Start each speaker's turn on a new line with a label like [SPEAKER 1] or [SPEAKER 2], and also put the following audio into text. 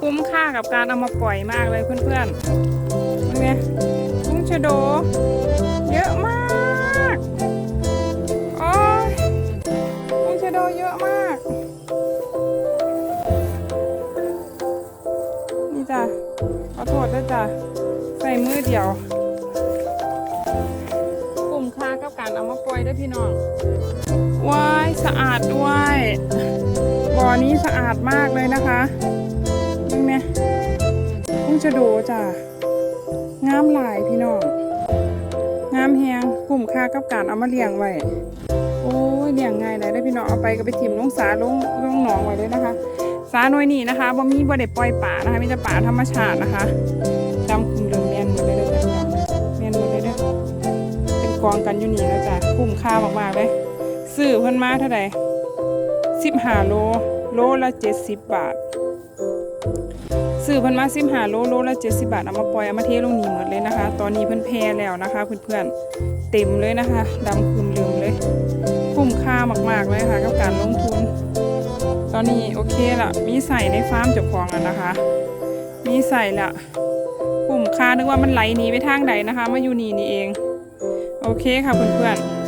[SPEAKER 1] คุ้มค่ากับการเอามาปล่อยมากเลยเพื่อนๆเป็นไงกุ้งชะโด เยอะมากโอ้ยกุ้งชะโดเยอะมาก นี่จ้ะขอโทษด้วยจ้ะใส่มือเดียวคุ้มค่ากับการเอามาปล่อยด้วยพี่น้อง ว้ายสะอาดด้วยบ่อนี้สะอาดมากเลยนะคะนี่ไงกุ้งชะโดจ้ะงามหลายพี่น้องงามแฮงกลุ่มค่ากับการเอามาเลี้ยงไว้โอ้ยเลี้ยงง่ายเลยได้พี่น้องเอาไปก็ไปถิ่มลงสาลงลงหนองไว้เลยนะคะสาหน่วยนี้นะคะบ่มีบ่ได้ปล่อยป่านะคะมีแต่ป่าธรรมชาตินะคะจำคุมเดิมแมนหมดเลยเด้อจ้ะพี่น้องแมนหมดเลยเด้อเป็นกองกันอยู่นี่แล้วจ้ะคุ้มค่ามากๆเลย ซื้อเพิ่นมาเท่าไหร่สิบห้าโล โลละเจ็ดสิบบาท ซื้อเพิ่นมาสิบห้าโล โลละเจ็ดสิบบาท เอามาปล่อย เอามาเทลงนี่หมดเลยนะคะ ตอนนี้เพิ่นแพร่แล้วนะคะเพื่อนๆ เต็มเลยนะคะ ดำคืมลืมเลย คุ้มค่ามากๆเลยค่ะกับการลงทุน ตอนนี้โอเคละมีใส่ในฟาร์มเจ้าของแล้วนะคะ มีใส่ละกลุ่มค่านึกว่ามันไหลหนีไปทางใดนะคะ มาอยู่นี่นี่เอง โอเคค่ะเพื่อนๆ